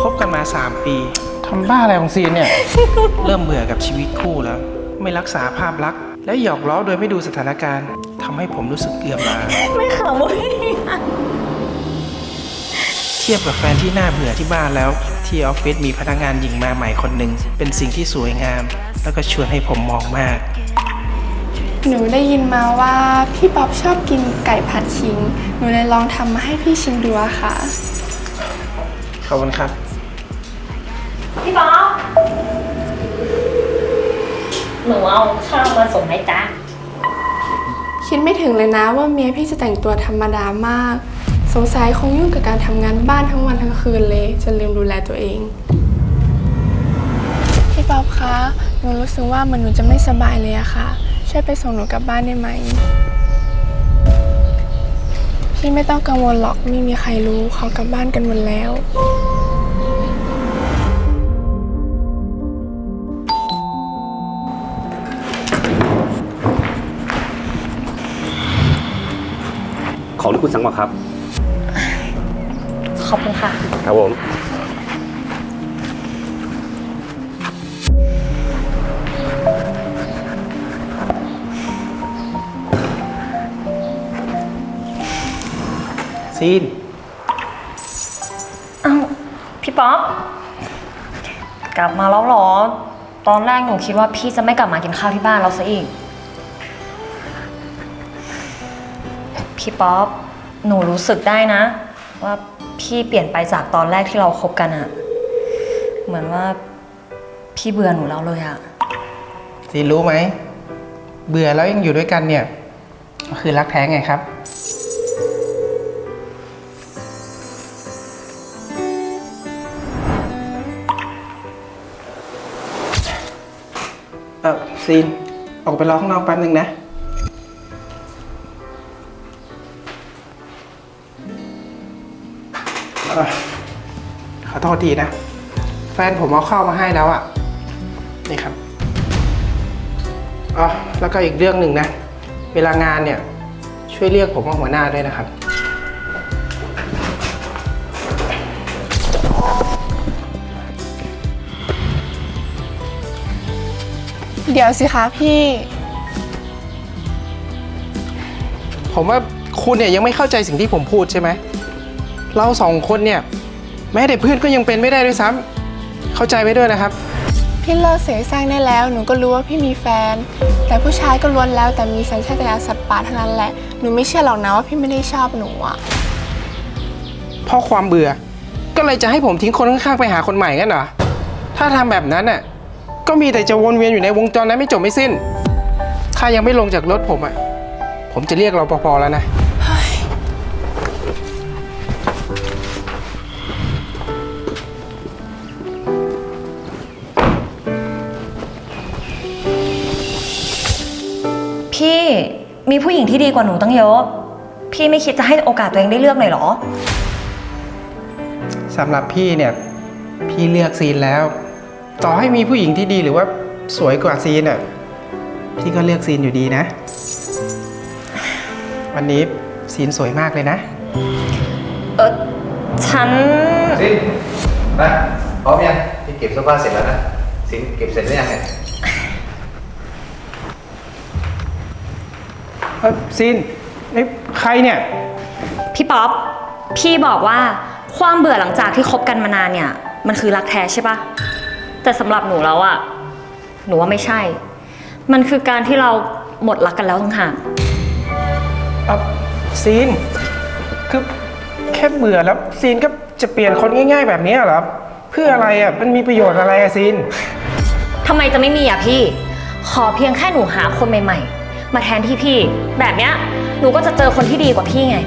คบกันมา 3 ปี ทำบ้าอะไรของซีนเนี่ย เริ่มเบื่อกับชีวิตคู่แล้ว ไม่รักษาภาพลักษณ์และหยอกล้อโดยไม่ดูสถานการณ์ทำให้ผมรู้สึกเอื่อมล้าไม่ขำเว้ยเทียบกับแฟนที่น่าเบื่อที่บ้านแล้ว ที่ออฟฟิศมีพนักงานหญิงมาใหม่คนหนึ่งเป็นสิ่งที่สวยงาม แล้วก็ชวนให้ผมมองมาก หนูได้ยินมาว่าพี่ป๊อปชอบกินไก่ผัดขิง หนูเลยลองทำมาให้พี่ชิมดูอะค่ะ ขอบคุณครับ พี่ป๊อปหนูเอาข้าวมาส่งให้จ๊ะ คิดไม่ถึงเลยนะว่าเมียพี่จะแต่งตัวธรรมดามาก สงสัยคงยุ่งกับการทำงานบ้านทั้งวันทั้งคืนเลยจนลืมดูแลตัวเอง พี่ป๊อปคะหนูรู้สึกว่ามันหนูจะไม่สบายเลยอะค่ะ ช่วยไปส่งหนูกลับบ้านได้ไหม พี่ไม่ต้องกังวลหรอกไม่มีใครรู้เขากลับบ้านกันหมดแล้ว ของที่คุณสั่งมาครับ ขอบคุณค่ะ ครับผม ซีนอ้าวพี่ป๊อปกลับมาแล้วเหรอ ตอนแรกหนูคิดว่าพี่จะไม่กลับมากินข้าวที่บ้านเราซะอีก พี่ป๊อปหนูรู้สึกได้นะ ว่าพี่เปลี่ยนไปจากตอนแรกที่เราคบกันอะเหมือนว่าพี่เบื่อหนูแล้วเลยอะซีนรู้ไหม เบื่อแล้วยังอยู่ด้วยกันเนี่ยก็คือรักแท้ไงครับ เออซีน ออกไปรอข้างนอกแป๊บนึงนะ อ่อขอโทษทีนะ แฟนผมเอาเข้าวมาให้แล้วอะ่ะ นี่ครับอ๋อแล้วก็อีกเรื่องหนึ่งนะ เวลางานเนี่ย ช่วยเรียกผมว่าหัวหน้าด้วยนะครับ เดี๋ยวสิคะพี่ ผมว่าคุณเนี่ยยังไม่เข้าใจสิ่งที่ผมพูดใช่ไหม เราสองคนเนี่ย แม้แต่เพื่อนก็ยังเป็นไม่ได้ด้วยซ้ำเข้าใจไว้ด้วยนะครับ พี่เลิกเสียงแซงได้แล้ว หนูก็รู้ว่าพี่มีแฟน แต่ผู้ชายก็ล้วนแล้วแต่มีสัญชาตญาณสัตว์ป่าเท่านั้นแหละ หนูไม่เชื่อหรอกนะว่าพี่ไม่ได้ชอบหนูอะเพราะความเบื่อ ก็เลยจะให้ผมทิ้งคนข้างๆไปหาคนใหม่กันเหรอ ถ้าทำแบบนั้นน่ะ ก็มีแต่จะวนเวียนอยู่ในวงจรนั้นไม่จบไม่สิ้น ถ้ายังไม่ลงจากรถผมอะ ผมจะเรียกรปภแล้วนะ พี่มีผู้หญิงที่ดีกว่าหนูตั้งเยอะ พี่ไม่คิดจะให้โอกาสตัวเองได้เลือกหน่อยเหรอ สำหรับพี่เนี่ย พี่เลือกซีนแล้ว ต่อให้มีผู้หญิงที่ดีหรือว่าสวยกว่าซีนอะพี่ก็เลือกซีนอยู่ดีนะ วันนี้ซีนสวยมากเลยนะ เออฉันสินมาพร้อมยังพี่เก็บเสื้อผ้าเสร็จแล้วนะสินเก็บเสร็จหรือยังเนี่ย เออซีนเอ้ยใครเนี่ย พี่ป๊อป พี่บอกว่าความเบื่อหลังจากที่คบกันมานานเนี่ย มันคือรักแท้ใช่ปะแต่สำหรับหนูแล้วอะหนูว่าไม่ใช่ มันคือการที่เราหมดรักกันแล้วต่างหาก เอ่อซีน คือแค่เบื่อแล้ว ซีนก็จะเปลี่ยนคนง่าย ๆ แบบนี้เหรอ เพื่ออะไรอะ มันมีประโยชน์อะไรอะซีน ทำไมจะไม่มีอะพี่ ขอเพียงแค่หนูหาคนใหม่ๆ มาแทนที่พี่ แบบเนี้ยหนูก็จะเจอคนที่ดีกว่าพี่ไง